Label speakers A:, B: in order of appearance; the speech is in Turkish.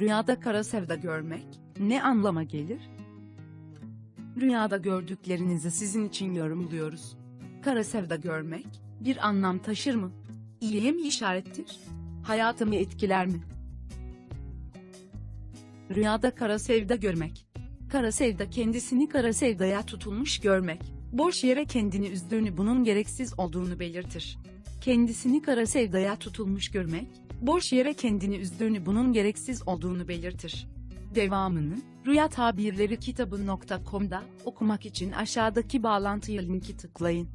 A: Rüyada kara sevda görmek ne anlama gelir? Rüyada gördüklerinizi sizin için yorumluyoruz. Kara sevda görmek bir anlam taşır mı? İyiye mi işarettir? Hayatımı etkiler mi? Rüyada kara sevda görmek. Kara sevda kendisini kara sevdaya tutulmuş görmek. Boş yere kendini üzdüğünü bunun gereksiz olduğunu belirtir. Kendisini kara sevdaya tutulmuş görmek, boş yere kendini üzdüğünü bunun gereksiz olduğunu belirtir. Devamını, Rüya Tabirleri kitabı.com'da okumak için aşağıdaki bağlantıya linki tıklayın.